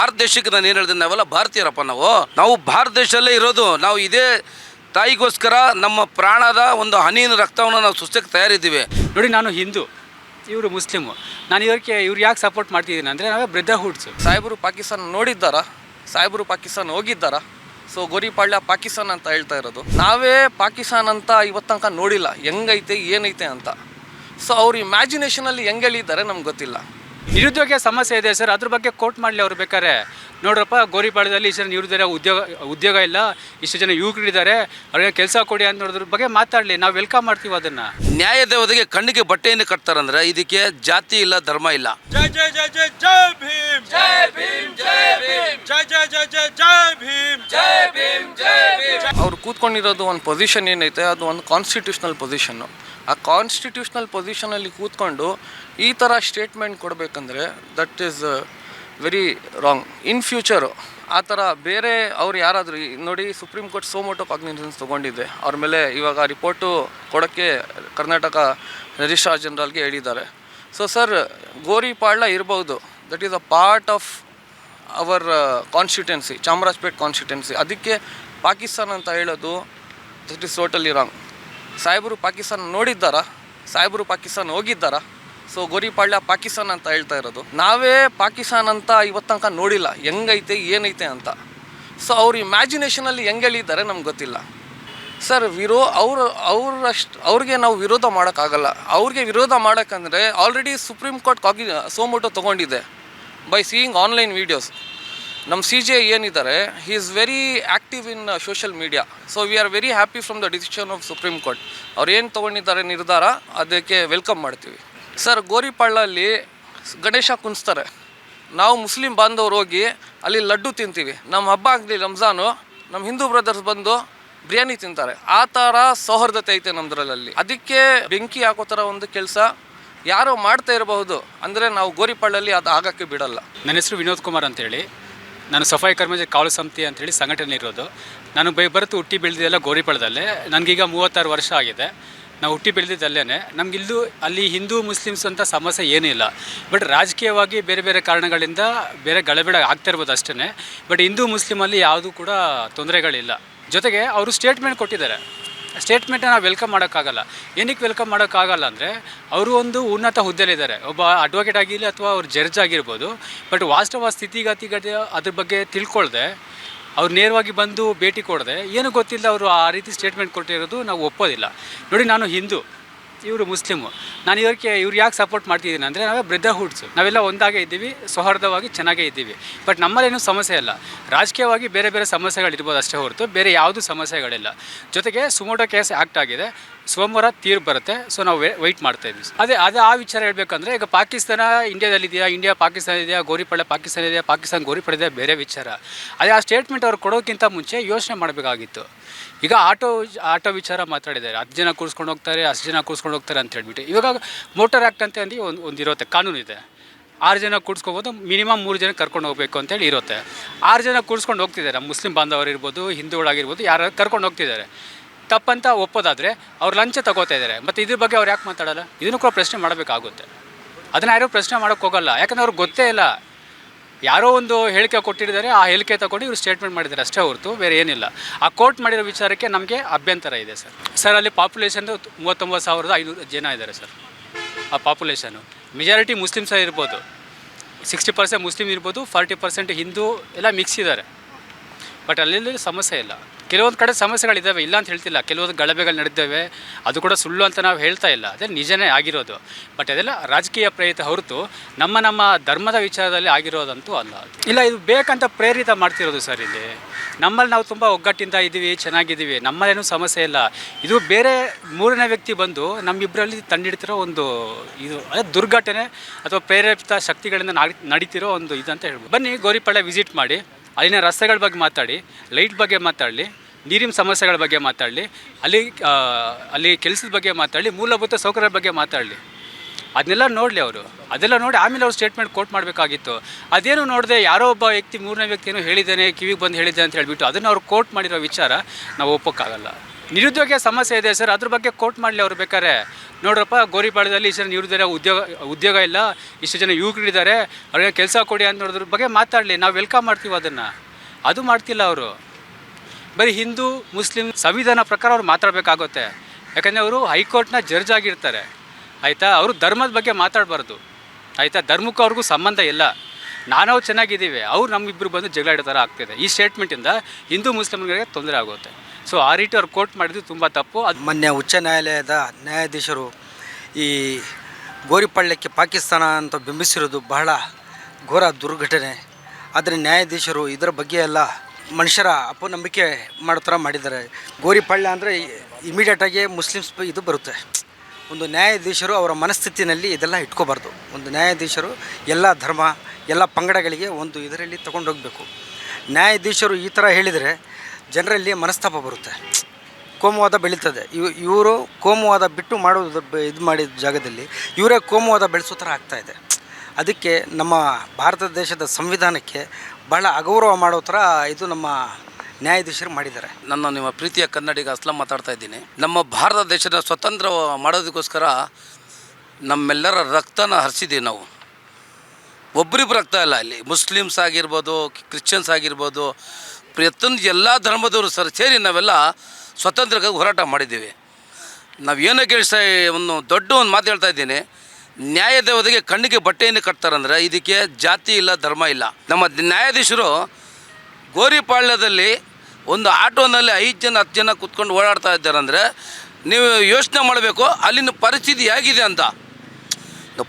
ಭಾರತ ದೇಶಕ್ಕೆ ನಾನು ಏನು ಹೇಳಿದೆ ನಾವೆಲ್ಲ ಭಾರತೀಯರಪ್ಪ ನಾವು. ನಾವು ಭಾರತ ದೇಶದಲ್ಲೇ ಇರೋದು. ನಾವು ಇದೇ ತಾಯಿಗೋಸ್ಕರ ನಮ್ಮ ಪ್ರಾಣದ ಒಂದು ಹನಿನ ರಕ್ತವನ್ನು ನಾವು ಸುಸ್ತಕ್ಕೆ ತಯಾರಿದ್ದೀವಿ. ನೋಡಿ ನಾನು ಹಿಂದೂ. ಇವರು ಮುಸ್ಲಿಮು. ನಾನು ಇವರಿಗೆ ಇವ್ರು ಯಾಕೆ ಸಪೋರ್ಟ್ ಮಾಡ್ತಿದ್ದೀನಿ ಅಂದರೆ ನಾವೇ ಬ್ರದರ್ಹುಡ್ಸು ಸಾಹೇಬರು ಪಾಕಿಸ್ತಾನ ನೋಡಿದ್ದಾರ? ಸಾಹೇಬರು ಪಾಕಿಸ್ತಾನ ಹೋಗಿದ್ದಾರ? ಸೊ ಗೋರಿಪಾಳ್ಯ ಪಾಕಿಸ್ತಾನ ಅಂತ ಹೇಳ್ತಾ ಇರೋದು. ನಾವೇ ಪಾಕಿಸ್ತಾನ ಅಂತ ಇವತ್ತು ತನಕ ನೋಡಿಲ್ಲ. ಹೆಂಗೈತೆ ಏನೈತೆ ಅಂತ. ಸೊ ಅವ್ರ ಇಮ್ಯಾಜಿನೇಷನಲ್ಲಿ ಹೆಂಗೆ ಹೇಳಿದ್ದಾರೆ ನಮ್ಗೆ ಗೊತ್ತಿಲ್ಲ. ನಿರುದ್ಯೋಗ ಸಮಸ್ಯೆ ಇದೆ ಸರ್. ಅದ್ರ ಬಗ್ಗೆ ಕೋಟ್ ಮಾಡಲಿ ಅವ್ರು ಬೇಕಾದ್ರೆ. ನೋಡ್ರಪ್ಪ, ಗೋರಿಪಾಳ್ಯದಲ್ಲಿ ಇಷ್ಟು ಜನ ನಿರುದ್ಯೋಗ, ಉದ್ಯೋಗ ಉದ್ಯೋಗ ಇಲ್ಲ. ಇಷ್ಟು ಜನ ಯುವಕರಿದ್ದಾರೆ. ಅವ್ರಿಗೆ ಕೆಲಸ ಕೊಡಿ ಅಂತ ನೋಡಿದ್ರ ಬಗ್ಗೆ ಮಾತಾಡಲಿ. ನಾವು ವೆಲ್ಕಮ್ ಮಾಡ್ತೀವಿ ಅದನ್ನು. ನ್ಯಾಯದ ಒದಗೆ ಕಣ್ಣಿಗೆ ಬಟ್ಟೆಯನ್ನು ಕಟ್ತಾರಂದ್ರೆ ಇದಕ್ಕೆ ಜಾತಿ ಇಲ್ಲ ಧರ್ಮ ಇಲ್ಲ. ಜೈ ಜೈ ಜೈ ಜೈ ಜೈ ಭೀಮ್. ಜೈ ಭೀಮ್ ಜೈ ಭೀಮ್. ಜೈ ಜೈ ಜೈ ಜೈ ಜೈ ಭೀಮ್. ಜೈ ಭೀಮ್ ಜೈ ಭೀಮ್. ಅವ್ರು ಕೂತ್ಕೊಂಡಿರೋದು ಒಂದು ಪೊಸಿಷನ್ ಏನೈತೆ ಅದು ಒಂದು ಕಾನ್ಸ್ಟಿಟ್ಯೂಷನಲ್ ಪೊಸಿಷನ್ ಆ ಕಾನ್ಸ್ಟಿಟ್ಯೂಷನಲ್ ಪೊಸಿಷನ್ ಅಲ್ಲಿ ಕೂತ್ಕೊಂಡು ಈ ತರ statement ಕೊಡಬೇಕಂದ್ರೆ that is very wrong in future ಆ ಥರ ಬೇರೆ ಅವ್ರು ಯಾರಾದರೂ ನೋಡಿ supreme court suo motu cognitions ತೊಗೊಂಡಿದೆ ಅವ್ರ ಮೇಲೆ ಇವಾಗ ರಿಪೋರ್ಟು ಕೊಡೋಕ್ಕೆ ಕರ್ನಾಟಕ ರಿಜಿಸ್ಟ್ರಾರ್ ಜನರಲ್ಗೆ ಹೇಳಿದ್ದಾರೆ. ಸೊ ಸರ್ ಗೋರಿಪಾಳ್ಯ ಇರ್ಬೋದು. That is a part of our constituency Chamarajpet constituency ಅದಕ್ಕೆ ಪಾಕಿಸ್ತಾನ ಅಂತ ಹೇಳೋದು ದಟ್ ಈಸ್ ಟೋಟಲಿ ರಾಂಗ್ ಸಾಹೇಬರು ಪಾಕಿಸ್ತಾನ ನೋಡಿದ್ದಾರಾ? ಸಾಹೇಬರು ಪಾಕಿಸ್ತಾನ ಹೋಗಿದ್ದಾರ? ಸೊ ಗೋರಿಪಾಳ್ಯ ಪಾಕಿಸ್ತಾನ ಅಂತ ಹೇಳ್ತಾ ಇರೋದು. ನಾವೇ ಪಾಕಿಸ್ತಾನ ಅಂತ ಇವತ್ತನಕ ತನಕ ನೋಡಿಲ್ಲ. ಹೆಂಗೈತೆ, ಏನೈತೆ ಅಂತ. ಸೊ ಅವ್ರ ಇಮ್ಯಾಜಿನೇಷನಲ್ಲಿ ಹೆಂಗೆ ಹೇಳಿದ್ದಾರೆ ನಮ್ಗೆ ಗೊತ್ತಿಲ್ಲ. ಸರ್ ವಿರೋ, ಅವರು, ಅವ್ರಷ್ಟು, ಅವ್ರಿಗೆ ನಾವು ವಿರೋಧ ಮಾಡೋಕ್ಕಾಗಲ್ಲ. ಅವ್ರಿಗೆ ವಿರೋಧ ಮಾಡೋಕ್ಕಂದರೆ ಆಲ್ರೆಡಿ ಸುಪ್ರೀಂ ಕೋರ್ಟ್ ಕಾಗಿ, ಸೋಮೋಟೋ ತೊಗೊಂಡಿದೆ ಬೈ ಸೀಯಿಂಗ್ ಆನ್ಲೈನ್ ವೀಡಿಯೋಸ್ ನಮ್ಮ ಸಿ ಜೆ ಏನಿದ್ದಾರೆ he is very active in social media so we are very happy from the decision of supreme court ಅವ್ರು ಏನು ತೊಗೊಂಡಿದ್ದಾರೆ ನಿರ್ಧಾರ, ಅದಕ್ಕೆ ವೆಲ್ಕಮ್ ಮಾಡ್ತೀವಿ. ಸರ್ ಗೋರಿಪಳ್ಳಲ್ಲಿ ಗಣೇಶ ಕುಣಿಸ್ತಾರೆ ನಾವು ಮುಸ್ಲಿಂ ಬಾಂಧವ್ರು ಹೋಗಿ ಅಲ್ಲಿ ಲಡ್ಡು ತಿಂತೀವಿ. ನಮ್ಮ ಹಬ್ಬ ಆಗಲಿ ರಂಜಾನು ನಮ್ಮ ಹಿಂದೂ ಬ್ರದರ್ಸ್ ಬಂದು ಬಿರಿಯಾನಿ ತಿಂತಾರೆ. ಆ ಥರ ಸೌಹಾರ್ದತೆ ಐತೆ ನಮ್ದ್ರಲ್ಲಿ ಅದಕ್ಕೆ ಬೆಂಕಿ ಹಾಕೋ ಥರ ಒಂದು ಕೆಲಸ ಯಾರೋ ಮಾಡ್ತಾ ಇರಬಹುದು. ಅಂದರೆ ನಾವು ಗೋರಿಪಳ್ಳಲ್ಲಿ ಅದು ಆಗೋಕ್ಕೆ ಬಿಡಲ್ಲ. ನನ್ನ ಹೆಸರು ವಿನೋದ್ ಕುಮಾರ್ ಅಂತೇಳಿ. ನಾನು ಸಫಾಯಿ ಕರ್ಮಜ ಕಾವಲು ಸಮಿತಿ ಅಂತೇಳಿ ಸಂಘಟನೆ ಇರೋದು. ನಾನು ಬೈ ಬರ್ತು ಹುಟ್ಟಿ ಬೆಳೆದಿದ್ದೆಲ್ಲ ಗೋರಿಪಳ್ಳದಲ್ಲಿ ನನಗೀಗ ಮೂವತ್ತಾರು ವರ್ಷ ಆಗಿದೆ. ನಾವು ಹುಟ್ಟಿ ಬೆಳೆದಿದ್ದಲ್ಲೇ ನಮಗಿಲ್ಲೂ ಅಲ್ಲಿ ಹಿಂದೂ ಮುಸ್ಲಿಮ್ಸ್ ಅಂತ ಸಮಸ್ಯೆ ಏನೂ ಇಲ್ಲ. ಬಟ್ ರಾಜಕೀಯವಾಗಿ ಬೇರೆ ಬೇರೆ ಕಾರಣಗಳಿಂದ ಬೇರೆ ಗಳಬೇಡ ಆಗ್ತಾ ಇರ್ಬೋದು ಅಷ್ಟೇ ಬಟ್ ಹಿಂದೂ ಮುಸ್ಲಿಮಲ್ಲಿ ಯಾವುದೂ ಕೂಡ ತೊಂದರೆಗಳಿಲ್ಲ. ಜೊತೆಗೆ ಅವರು ಸ್ಟೇಟ್ಮೆಂಟ್ ಕೊಟ್ಟಿದ್ದಾರೆ. ಸ್ಟೇಟ್ಮೆಂಟ್ ನಾವು ವೆಲ್ಕಮ್ ಮಾಡೋಕ್ಕಾಗಲ್ಲ. ಏನಕ್ಕೆ ವೆಲ್ಕಮ್ ಮಾಡೋಕ್ಕಾಗಲ್ಲ ಅಂದರೆ, ಅವರು ಒಂದು ಉನ್ನತ ಹುದ್ದೆಲಿದ್ದಾರೆ ಒಬ್ಬ ಅಡ್ವೊಕೇಟ್ ಆಗಿರಲಿ ಅಥವಾ ಅವ್ರ ಜಡ್ಜ್ ಆಗಿರ್ಬೋದು. ಬಟ್ ವಾಸ್ತವ ಸ್ಥಿತಿಗತಿಗತಿ ಅದ್ರ ಬಗ್ಗೆ ತಿಳ್ಕೊಳ್ದೆ ಅವ್ರು ನೇರವಾಗಿ ಬಂದು ಭೇಟಿ ಕೊಡದೆ, ಏನು ಗೊತ್ತಿಲ್ಲ, ಅವರು ಆ ರೀತಿ ಸ್ಟೇಟ್ಮೆಂಟ್ ಕೊಟ್ಟಿರೋದು ನಾವು ಒಪ್ಪೋದಿಲ್ಲ. ನೋಡಿ, ನಾನು ಹಿಂದೂ. ಇವರು ಮುಸ್ಲಿಮು. ನಾನು ಇವ್ರಿಗೆ ಇವ್ರು ಯಾಕೆ ಸಪೋರ್ಟ್ ಮಾಡ್ತಿದ್ದೀನಿ ಅಂದರೆ ನಾವೇ ಬ್ರದರ್ಹುಡ್ಸು ನಾವೆಲ್ಲ ಒಂದಾಗೇ ಇದ್ದೀವಿ, ಸೌಹಾರ್ದವಾಗಿ ಚೆನ್ನಾಗೇ ಇದ್ದೀವಿ. ಬಟ್ ನಮ್ಮಲ್ಲೇನು ಸಮಸ್ಯೆ ಇಲ್ಲ. ರಾಜಕೀಯವಾಗಿ ಬೇರೆ ಬೇರೆ ಸಮಸ್ಯೆಗಳಿರ್ಬೋದು ಅಷ್ಟೇ ಹೊರತು, ಬೇರೆ ಯಾವುದೂ ಸಮಸ್ಯೆಗಳಿಲ್ಲ. ಜೊತೆಗೆ ಸುಮೋಟೋ ಕೇಸ್ ಆ್ಯಕ್ಟ್ ಆಗಿದೆ. ಸೋಮವಾರ ತೀರ್ಪು ಬರುತ್ತೆ. ಸೊ ನಾವು ವೆಯ್ಟ್ ಮಾಡ್ತಾ ಇದ್ವಿ. ಅದೇ ಅದೇ ಆ ವಿಚಾರ ಹೇಳಬೇಕಂದ್ರೆ ಈಗ ಪಾಕಿಸ್ತಾನ ಇಂಡಿಯಾದಲ್ಲಿದೆಯಾ, ಇಂಡಿಯಾ ಪಾಕಿಸ್ತಾನ ಇದೆಯಾ ಗೋರಿಪಳ್ಳ ಪಾಕಿಸ್ತಾನ ಇದೆಯಾ, ಪಾಕಿಸ್ತಾನ ಗೋರಿಪಳ್ಳ ಇದೆಯಾ ಬೇರೆ ವಿಚಾರ. ಅದೇ ಆ ಸ್ಟೇಟ್ಮೆಂಟ್ ಅವ್ರು ಕೊಡೋಕ್ಕಿಂತ ಮುಂಚೆ ಯೋಚನೆ ಮಾಡಬೇಕಾಗಿತ್ತು. ಈಗ ಆಟೋ ಆಟೋ ವಿಚಾರ ಮಾತಾಡಿದ್ದಾರೆ. ಹತ್ತು ಜನ ಕೂರಿಸ್ಕೊಂಡು ಹೋಗ್ತಾರೆ, ಹತ್ತು ಜನ ಕೂರಿಸ್ಕೊಂಡು ಹೋಗ್ತಾರೆ ಅಂತ ಹೇಳ್ಬಿಟ್ಟು. ಇವಾಗ ಮೋಟರ್ ಆ್ಯಕ್ಟ್ ಅಂತ ಅಂದು ಒಂದು ಇರುತ್ತೆ, ಕಾನೂನು ಇದೆ. ಆರು ಜನ ಕೂಡಿಸ್ಕೋಬೋದು ಮಿನಿಮಮ್ ಮೂರು ಜನ ಕರ್ಕೊಂಡು ಹೋಗಬೇಕು ಅಂತೇಳಿ ಇರುತ್ತೆ. ಆರು ಜನ ಕೂಡಿಸ್ಕೊಂಡು ಹೋಗ್ತಿದ್ದಾರೆ. ಮುಸ್ಲಿಂ ಬಾಂಧವರು ಇರ್ಬೋದು, ಹಿಂದೂಗಳಾಗಿರ್ಬೋದು, ಯಾರು ಕರ್ಕೊಂಡು ಹೋಗ್ತಿದ್ದಾರೆ. ತಪ್ಪಂತ ಒಪ್ಪೋದಾದರೆ ಅವ್ರು ಲಂಚ ತಗೋತಾ ಇದ್ದಾರೆ. ಮತ್ತು ಇದ್ರ ಬಗ್ಗೆ ಅವ್ರು ಯಾಕೆ ಮಾತಾಡಲ್ಲ? ಇದನ್ನು ಕೂಡ ಪ್ರಶ್ನೆ ಮಾಡಬೇಕಾಗುತ್ತೆ. ಅದನ್ನು ಯಾರೂ ಪ್ರಶ್ನೆ ಮಾಡೋಕ್ಕೋಗಲ್ಲ ಯಾಕಂದ್ರೆ ಅವ್ರಿಗೆ ಗೊತ್ತೇ ಇಲ್ಲ. ಯಾರೋ ಒಂದು ಹೇಳಿಕೆ ಕೊಟ್ಟಿದ್ದಾರೆ, ಆ ಹೇಳಿಕೆ ತಗೊಂಡು ಇವರು ಸ್ಟೇಟ್ಮೆಂಟ್ ಮಾಡಿದ್ದಾರೆ. ಅಷ್ಟೇ ಹೊರತು ಬೇರೆ ಏನಿಲ್ಲ. ಆ ಕೋರ್ಟ್ ಮಾಡಿರೋ ವಿಚಾರಕ್ಕೆ ನಮಗೆ ಅಭ್ಯಂತರ ಇದೆ ಸರ್. ಸರ್, ಅಲ್ಲಿ ಪಾಪ್ಯುಲೇಷನ್ ಮೂವತ್ತೊಂಬತ್ತು ಸಾವಿರದ ಐನೂರು ಜನ ಇದ್ದಾರೆ ಸರ್. ಆ ಪಾಪ್ಯುಲೇಷನು ಮೆಜಾರಿಟಿ ಮುಸ್ಲಿಮ್ಸೇ ಇರ್ಬೋದು. ಸಿಕ್ಸ್ಟಿ ಪರ್ಸೆಂಟ್ ಮುಸ್ಲಿಮ್ ಇರ್ಬೋದು ಫಾರ್ಟಿ ಪರ್ಸೆಂಟ್ ಹಿಂದೂ ಎಲ್ಲ ಮಿಕ್ಸ್ ಇದ್ದಾರೆ. ಬಟ್ ಅಲ್ಲಿ ಸಮಸ್ಯೆ ಇಲ್ಲ. ಕೆಲವೊಂದು ಕಡೆ ಸಮಸ್ಯೆಗಳಿದ್ದಾವೆ ಇಲ್ಲ ಅಂತ ಹೇಳ್ತಿಲ್ಲ. ಕೆಲವೊಂದು ಗಲಭೆಗಳು ನಡೆದಿದ್ದಾವೆ ಅದು ಕೂಡ ಸುಳ್ಳು ಅಂತ ನಾವು ಹೇಳ್ತಾ ಇಲ್ಲ. ಅದೇ ನಿಜನೇ ಆಗಿರೋದು. ಬಟ್ ಅದೆಲ್ಲ ರಾಜಕೀಯ ಪ್ರೇರಿತ ಹೊರತು ನಮ್ಮ ನಮ್ಮ ಧರ್ಮದ ವಿಚಾರದಲ್ಲಿ ಆಗಿರೋದಂತೂ ಅಲ್ಲ ಇಲ್ಲ, ಇದು ಬೇಕಂತ ಪ್ರೇರಿತ ಮಾಡ್ತಿರೋದು ಸರ್ ಇಲ್ಲಿ. ನಮ್ಮಲ್ಲಿ ನಾವು ತುಂಬ ಒಗ್ಗಟ್ಟಿಂದ ಇದ್ದೀವಿ, ಚೆನ್ನಾಗಿದ್ದೀವಿ. ನಮ್ಮಲ್ಲೇನೂ ಸಮಸ್ಯೆ ಇಲ್ಲ. ಇದು ಬೇರೆ ಮೂರನೇ ವ್ಯಕ್ತಿ ಬಂದು ನಮ್ಮಿಬ್ಬರಲ್ಲಿ ತಂದಿಡ್ತಿರೋ ಒಂದು ಇದು, ಅದೇ ದುರ್ಘಟನೆ ಅಥವಾ ಪ್ರೇರೇಪಿತ ಶಕ್ತಿಗಳಿಂದ ನಾಡಿ, ನಡೀತಿರೋ ಒಂದು ಇದಂತ ಹೇಳ್ಬೋದು. ಬನ್ನಿ, ಗೋರಿಪಳ್ಳೆ ವಿಸಿಟ್ ಮಾಡಿ. ಅಲ್ಲಿನ ರಸ್ತೆಗಳ ಬಗ್ಗೆ ಮಾತಾಡಿ ಲೈಟ್ ಬಗ್ಗೆ ಮಾತಾಡಲಿ, ನೀರಿನ ಸಮಸ್ಯೆಗಳ ಬಗ್ಗೆ ಮಾತಾಡಲಿ, ಅಲ್ಲಿ ಅಲ್ಲಿ ಕೆಲಸದ ಬಗ್ಗೆ ಮಾತಾಡಲಿ, ಮೂಲಭೂತ ಸೌಕರ್ಯದ ಬಗ್ಗೆ ಮಾತಾಡಲಿ. ಅದನ್ನೆಲ್ಲ ನೋಡಲಿ ಅವರು. ಅದೆಲ್ಲ ನೋಡಿ ಆಮೇಲೆ ಅವ್ರು ಸ್ಟೇಟ್ಮೆಂಟ್ ಕೋಟ್ ಮಾಡಬೇಕಾಗಿತ್ತು. ಅದೇನು ನೋಡಿದೆ ಯಾರೋ ಒಬ್ಬ ವ್ಯಕ್ತಿ, ಮೂರನೇ ವ್ಯಕ್ತಿಯೂ ಹೇಳಿದ್ದಾನೆ, ಕಿವಿಗೆ ಬಂದು ಹೇಳಿದ್ದೆ ಅಂತ ಹೇಳಿಬಿಟ್ಟು ಅದನ್ನು ಅವ್ರು ಕೋಟ್ ಮಾಡಿರೋ ವಿಚಾರ ನಾವು ಒಪ್ಪೋಕ್ಕಾಗಲ್ಲ. ನಿರುದ್ಯೋಗ ಸಮಸ್ಯೆ ಇದೆ ಸರ್. ಅದ್ರ ಬಗ್ಗೆ ಕೋಟ್ ಮಾಡಲಿ ಅವ್ರು ಬೇಕಾದ್ರೆ. ನೋಡ್ರಪ್ಪ, ಗೋರಿಪಾಳ್ಯದಲ್ಲಿ ಇಷ್ಟು ಜನ ನಿರುದ್ಯೋಗ ಉದ್ಯೋಗ ಉದ್ಯೋಗ ಇಲ್ಲ. ಇಷ್ಟು ಜನ ಯುವಕರಿದ್ದಾರೆ. ಅವ್ರಿಗೆ ಕೆಲಸ ಕೊಡಿ ಅಂತ ನೋಡಿದ್ರ. ಬಗ್ಗೆ ಮಾತಾಡಲಿ. ನಾವು ವೆಲ್ಕಮ್ ಮಾಡ್ತೀವಿ ಅದನ್ನು. ಅದು ಮಾಡ್ತಿಲ್ಲ ಅವರು. ಬರೀ ಹಿಂದೂ, ಮುಸ್ಲಿಂ ಸಂವಿಧಾನ ಪ್ರಕಾರ ಅವ್ರು ಮಾತಾಡಬೇಕಾಗುತ್ತೆ. ಯಾಕಂದರೆ ಅವರು ಹೈಕೋರ್ಟ್ನ ಜಡ್ಜ್ ಆಗಿರ್ತಾರೆ. ಆಯಿತಾ? ಅವರು ಧರ್ಮದ ಬಗ್ಗೆ ಮಾತಾಡಬಾರ್ದು. ಆಯಿತಾ? ಧರ್ಮಕ್ಕೂ ಅವ್ರಿಗೂ ಸಂಬಂಧ ಇಲ್ಲ. ನಾವು ಚೆನ್ನಾಗಿದ್ದೀವಿ. ಅವ್ರು ನಮ್ಮಿಬ್ಬರು ಬಂದು ಜಗಳ ಇಡೋ ಥರ ಆಗ್ತಿದೆ. ಈ ಸ್ಟೇಟ್ಮೆಂಟಿಂದ ಹಿಂದೂ ಮುಸ್ಲಿಮ್ಗಳಿಗೆ ತೊಂದರೆ ಆಗುತ್ತೆ. ಸೊ ಆ ರೀತಿ ಅವ್ರು ಕೋರ್ಟ್ ಮಾಡಿದ್ದು ತುಂಬ ತಪ್ಪು. ಅದು ಮೊನ್ನೆ ಉಚ್ಚ ನ್ಯಾಯಾಲಯದ ನ್ಯಾಯಾಧೀಶರು ಈ ಗೋರಿಪಳ್ಳಕ್ಕೆ ಪಾಕಿಸ್ತಾನ ಅಂತ ಬಿಂಬಿಸಿರೋದು ಬಹಳ ಘೋರ ದುರ್ಘಟನೆ. ಆದರೆ ನ್ಯಾಯಾಧೀಶರು ಇದರ ಬಗ್ಗೆ ಎಲ್ಲ ಮನುಷ್ಯರ ಅಪನಂಬಿಕೆ ಮಾಡೋ ಥರ ಮಾಡಿದ್ದಾರೆ. ಗೋರಿಪಳ್ಳ ಅಂದರೆ ಇಮಿಡಿಯೇಟಾಗಿ ಮುಸ್ಲಿಮ್ಸ್ ಇದು ಬರುತ್ತೆ. ಒಂದು ನ್ಯಾಯಾಧೀಶರು ಅವರ ಮನಸ್ಥಿತಿನಲ್ಲಿ ಇದೆಲ್ಲ ಇಟ್ಕೋಬಾರ್ದು. ಒಂದು ನ್ಯಾಯಾಧೀಶರು ಎಲ್ಲ ಧರ್ಮ ಎಲ್ಲ ಪಂಗಡಗಳಿಗೆ ಒಂದು ಇದರಲ್ಲಿ ತಗೊಂಡೋಗಬೇಕು. ನ್ಯಾಯಾಧೀಶರು ಈ ಥರ ಹೇಳಿದರೆ ಜನರಲ್ಲಿ ಮನಸ್ತಾಪ ಬರುತ್ತೆ. ಕೋಮುವಾದ ಬೆಳೀತದೆ. ಇವ್, ಇವರು ಕೋಮುವಾದ ಬಿಟ್ಟು ಮಾಡೋದು ಇದು ಮಾಡಿದ ಜಾಗದಲ್ಲಿ ಇವರೇ ಕೋಮುವಾದ ಬೆಳೆಸೋ ಥರ ಆಗ್ತಾಯಿದೆ ಅದಕ್ಕೆ ನಮ್ಮ ಭಾರತ ದೇಶದ ಸಂವಿಧಾನಕ್ಕೆ ಬಹಳ ಅಗೌರವ ಮಾಡೋ ಥರ ಇದು ನಮ್ಮ ನ್ಯಾಯಾಧೀಶರು ಮಾಡಿದ್ದಾರೆ. ನನ್ನ ನಿಮ್ಮ ಪ್ರೀತಿಯ ಕನ್ನಡಿಗ ಅಸ್ಲಂ ಮಾತಾಡ್ತಾ ಇದ್ದೀನಿ. ನಮ್ಮ ಭಾರತ ದೇಶದ ಸ್ವತಂತ್ರ ಮಾಡೋದಕ್ಕೋಸ್ಕರ ನಮ್ಮೆಲ್ಲರ ರಕ್ತನ ಹರಿಸಿದ್ದೀವಿ ನಾವು. ಒಬ್ಬರಿಬ್ಬರು ಆಗ್ತಾ ಇಲ್ಲ ಅಲ್ಲಿ. ಮುಸ್ಲಿಮ್ಸ್ ಆಗಿರ್ಬೋದು, ಕ್ರಿಶ್ಚಿಯನ್ಸ್ ಆಗಿರ್ಬೋದು, ಪ್ರತಿಯೊಂದು ಎಲ್ಲ ಧರ್ಮದವರು ಸರ್ ಸೇರಿ ನಾವೆಲ್ಲ ಸ್ವತಂತ್ರಕ್ಕಾಗಿ ಹೋರಾಟ ಮಾಡಿದ್ದೀವಿ. ನಾವು ಏನೋ ಕೇಳಿಸ್ತಾ ಒಂದು ದೊಡ್ಡ ಒಂದು ಮಾತು ಹೇಳ್ತಾ ಇದ್ದೀನಿ. ನ್ಯಾಯದೇವತೆಗೆ ಕಣ್ಣಿಗೆ ಬಟ್ಟೆಯನ್ನು ಕಟ್ತಾರಂದ್ರೆ ಇದಕ್ಕೆ ಜಾತಿ ಇಲ್ಲ, ಧರ್ಮ ಇಲ್ಲ. ನಮ್ಮ ನ್ಯಾಯಾಧೀಶರು ಗೋರಿಪಾಳ್ಯದಲ್ಲಿ ಒಂದು ಆಟೋನಲ್ಲಿ ಐದು ಜನ, ಹತ್ತು ಜನ ಕೂತ್ಕೊಂಡು ಓಡಾಡ್ತಾ ಇದ್ದಾರಂದರೆ ನೀವು ಯೋಚನೆ ಮಾಡಬೇಕು, ಅಲ್ಲಿನ ಪರಿಸ್ಥಿತಿ ಹೇಗಿದೆ ಅಂತ.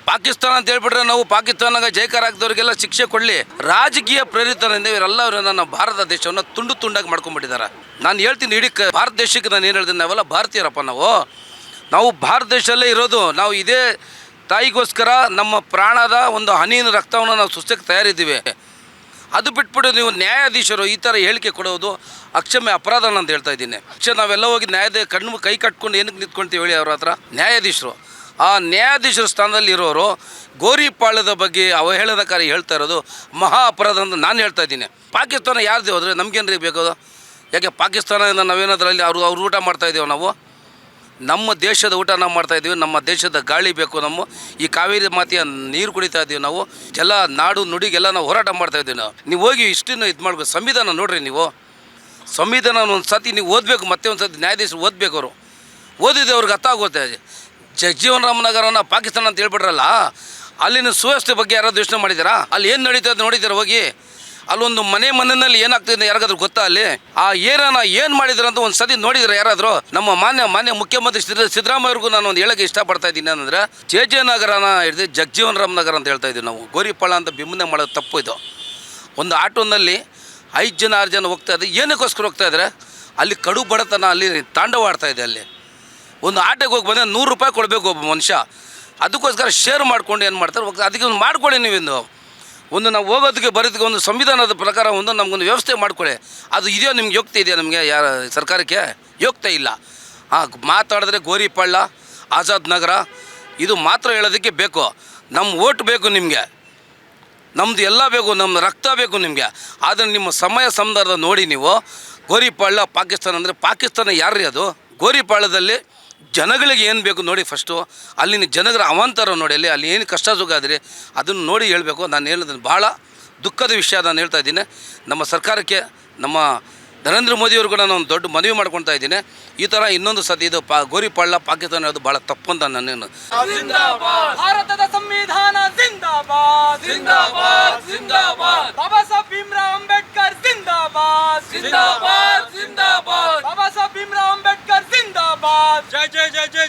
ಪಾಕಿಸ್ತಾನ ಅಂತ ಹೇಳ್ಬಿಟ್ರೆ ನಾವು ಪಾಕಿಸ್ತಾನಾಗ ಜೈಕಾರ ಹಾಕಿದವ್ರಿಗೆಲ್ಲ ಶಿಕ್ಷೆ ಕೊಡಲಿ. ರಾಜಕೀಯ ಪ್ರೇರಿತರಿಂದ ಇವರೆಲ್ಲ ಅವರನ್ನ ನಮ್ಮ ಭಾರತ ದೇಶವನ್ನು ತುಂಡು ತುಂಡಾಗಿ ಮಾಡ್ಕೊಂಡ್ಬಿಟ್ಟಿದ್ದಾರೆ ನಾನು ಹೇಳ್ತೀನಿ ಇಡೀ ಭಾರತ ದೇಶಕ್ಕೆ ನಾನು ಏನು ಹೇಳ್ತೀನಿ, ನಾವೆಲ್ಲ ಭಾರತೀಯರಪ್ಪ ನಾವು. ನಾವು ಭಾರತ ದೇಶದಲ್ಲೇ ಇರೋದು, ನಾವು ಇದೇ ತಾಯಿಗೋಸ್ಕರ ನಮ್ಮ ಪ್ರಾಣದ ಒಂದು ಹನಿನ ರಕ್ತವನ್ನು ನಾವು ಸುಸ್ತಕ್ಕೆ ತಯಾರಿದ್ದೀವಿ. ಅದು ಬಿಟ್ಬಿಟ್ಟು ನೀವು ನ್ಯಾಯಾಧೀಶರು ಈ ಥರ ಹೇಳಿಕೆ ಕೊಡೋದು ಅಕ್ಷಮ್ಯ ಅಪರಾಧ ಅಂತ ಹೇಳ್ತಾ ಇದ್ದೀನಿ. ಅಕ್ಷ, ನಾವೆಲ್ಲ ಹೋಗಿ ನ್ಯಾಯದ ಕಣ್ಣು, ಕೈ ಕಟ್ಕೊಂಡು ಏನಕ್ಕೆ ನಿಂತ್ಕೊಂತೀವಿ ಹೇಳಿ ಅವ್ರ ಹತ್ರ? ನ್ಯಾಯಾಧೀಶರು. ಆ ನ್ಯಾಯಾಧೀಶರ ಸ್ಥಾನದಲ್ಲಿ ಇರೋರು ಗೋರಿಪಾಳ್ಯದ ಬಗ್ಗೆ ಅವಹೇಳನಕಾರಿ ಹೇಳ್ತಾ ಇರೋದು ಮಹಾ ಅಪರಾಧ ಅಂತ ನಾನು ಹೇಳ್ತಾ ಇದ್ದೀನಿ. ಪಾಕಿಸ್ತಾನ ಯಾರ್ದು ಹೋದರೆ ನಮಗೇನು ಬೇಕದು? ಯಾಕೆ ಪಾಕಿಸ್ತಾನದಿಂದ ನಾವೇನಾದ್ರಲ್ಲಿ ಅವರು ಅವ್ರು ಊಟ ಮಾಡ್ತಾ ಇದ್ದೀವಿ ನಾವು? ನಮ್ಮ ದೇಶದ ಊಟ ನಾವು ಮಾಡ್ತಾ ಇದ್ದೀವಿ, ನಮ್ಮ ದೇಶದ ಗಾಳಿ ಬೇಕು ನಮ್ಮ ಈ ಕಾವೇರಿ ಮಾತೆಯ ನೀರು ಕುಡಿತಾ ಇದ್ದೀವಿ ನಾವು. ಎಲ್ಲ ನಾಡು ನುಡಿಗೆಲ್ಲ ನಾವು ಹೋರಾಟ ಮಾಡ್ತಾ ಇದ್ದೀವಿ ನಾವು. ನೀವು ಹೋಗಿ ಇಷ್ಟನ್ನು ಇದು ಮಾಡಬೇಕು. ಸಂವಿಧಾನ ನೋಡಿರಿ ನೀವು. ಸಂವಿಧಾನ ಒಂದು ಸತಿ ನೀವು ಓದಬೇಕು, ಮತ್ತೆ ಒಂದು ಸತಿ ನ್ಯಾಯಾಧೀಶರು ಓದಬೇಕು ಅವರು. ಓದಿದ್ರೆ ಅವ್ರಿಗೆ ಅರ್ಥ ಆಗುತ್ತೆ. ಜಗಜೀವನ್ ರಾಮನಗರನ ಪಾಕಿಸ್ತಾನ ಅಂತ ಹೇಳ್ಬಿಟ್ರಲ್ಲ, ಅಲ್ಲಿನ ಸುವ್ಯವಸ್ಥೆ ಬಗ್ಗೆ ಯಾರಾದ್ರು ಯೋಚನೆ ಮಾಡಿದ್ದೀರಾ? ಅಲ್ಲಿ ಏನು ನಡೀತದೆ ನೋಡಿದ್ದೀರಾ ಹೋಗಿ? ಅಲ್ಲೊಂದು ಮನೆ ಮನೆಯಲ್ಲಿ ಏನಾಗ್ತಿದೆ ಯಾರಿಗಾದ್ರೂ ಗೊತ್ತಾ ಅಲ್ಲಿ? ಆ ಏರನ ಏನು ಮಾಡಿದ್ರು ಅಂತ ಒಂದು ಸದಿ ನೋಡಿದ್ರೆ ಯಾರಾದರೂ? ನಮ್ಮ ಮಾನ್ಯ ಮಾನ್ಯ ಮುಖ್ಯಮಂತ್ರಿ ಸಿದ್ದ, ಸಿದ್ದರಾಮಯ್ಯವ್ರಿಗೂ ನಾನು ಒಂದು ಹೇಳಕ್ಕೆ ಇಷ್ಟಪಡ್ತಾ ಇದ್ದೀನಿ ಅಂದರೆ ಜೆ ಜೆ ನಗರನ ಹಿಡಿದು ಜಗಜೀವನ್ ರಾಮ್ ನಗರ ಅಂತ ಹೇಳ್ತಾ ಇದ್ದೀವಿ ನಾವು. ಗೋರಿಪಾಳ ಅಂತ ಬಿಂಬನೆ ಮಾಡೋದು ತಪ್ಪು ಇದು. ಒಂದು ಆಟೋನಲ್ಲಿ ಐದು ಜನ, ಆರು ಜನ ಹೋಗ್ತಾ ಇದ್ದಾರೆ ಏನಕ್ಕೋಸ್ಕರ ಹೋಗ್ತಾ ಇದ್ರೆ, ಅಲ್ಲಿ ಕಡು ಬಡತನ ಅಲ್ಲಿ ತಾಂಡವಾಡ್ತಾ ಇದೆ ಅಲ್ಲಿ. ಒಂದು ಆಟೋಗೆ ಹೋಗಿ ಬಂದರೆ ನೂರು ರೂಪಾಯಿ ಕೊಡಬೇಕು ಒಬ್ಬ ಮನುಷ್ಯ. ಅದಕ್ಕೋಸ್ಕರ ಶೇರ್ ಮಾಡ್ಕೊಂಡು ಏನು ಮಾಡ್ತಾರೆ? ಅದಕ್ಕೆ ಒಂದು ಮಾಡ್ಕೊಳ್ಳಿ ನೀವಿಂದು ಒಂದು ನಾವು ಹೋಗೋದಕ್ಕೆ ಬರೋದಕ್ಕೆ ಒಂದು ಸಂವಿಧಾನದ ಪ್ರಕಾರ ಒಂದು ನಮಗೊಂದು ವ್ಯವಸ್ಥೆ ಮಾಡ್ಕೊಳ್ಳಿ. ಅದು ಇದೆಯೋ ನಿಮ್ಗೆ ಯೋಗ್ಯತೆ ಇದೆಯಾ ನಮಗೆ? ಯಾರ ಸರ್ಕಾರಕ್ಕೆ? ಯೋಗ್ಯತೆ ಇಲ್ಲ. ಹಾಂ, ಮಾತಾಡಿದ್ರೆ ಗೋರಿಪಳ್ಳ ಆಜಾದ್ ನಗರ, ಇದು ಮಾತ್ರ ಹೇಳೋದಕ್ಕೆ ಬೇಕು. ನಮ್ಮ ಓಟ್ ಬೇಕು ನಿಮಗೆ. ನಮ್ಮದು ಎಲ್ಲ ಬೇಕು ನಮ್ಮ ರಕ್ತ ಬೇಕು ನಿಮಗೆ. ಆದರೆ ನಿಮ್ಮ ಸಮಯ ಸಂದರ್ಭ ನೋಡಿ ನೀವು. ಗೋರಿಪಾಳ್ಯ ಪಾಕಿಸ್ತಾನ ಅಂದರೆ ಪಾಕಿಸ್ತಾನ ಯಾರ್ರೀ ಅದು? ಗೋರಿಪಾಳ್ಯದಲ್ಲಿ ಜನಗಳಿಗೆ ಏನು ಬೇಕು ನೋಡಿ ಫಸ್ಟು ಅಲ್ಲಿನ ಜನಗಳ ಅವಾಂತರ ನೋಡಿ ಅಲ್ಲಿ ಅಲ್ಲಿ ಏನು ಕಷ್ಟ ಸುಖ ಆದರೆ ಅದನ್ನು ನೋಡಿ ಹೇಳಬೇಕು. ನಾನು ಹೇಳಿದ್ರೆ ಭಾಳ ದುಃಖದ ವಿಷಯ ನಾನು ಹೇಳ್ತಾ ಇದ್ದೀನಿ. ನಮ್ಮ ಸರ್ಕಾರಕ್ಕೆ ನಮ್ಮ ನರೇಂದ್ರ ಮೋದಿಯವರು ಕೂಡ ನಾನು ದೊಡ್ಡ ಮನವಿ ಮಾಡ್ಕೊತಾ ಇದ್ದೀನಿ. ಈ ಥರ ಇನ್ನೊಂದು ಸತಿ ಇದು ಪಾ ಗೋರಿಪಾಳ್ಯ ಪಾಕಿಸ್ತಾನ ಹೇಳೋದು ಭಾಳ ತಪ್ಪು ಅಂತ ನಾನೇನು ಭಾರತದ ಸಂವಿಧಾನ ಜಿಂದಾಬಾದ್ ಜಿಂದಾಬಾದ್! ಜಿಂದಾಬಾದ್! ಬಾಬಾ ಸಾಹೇಬ್ ಭೀಮ್ರಾವ್ ಅಂಬೇಡ್ಕರ್ ಜಿಂದಾಬಾದ್! ಜಿಂದಾಬಾದ್! Chơi!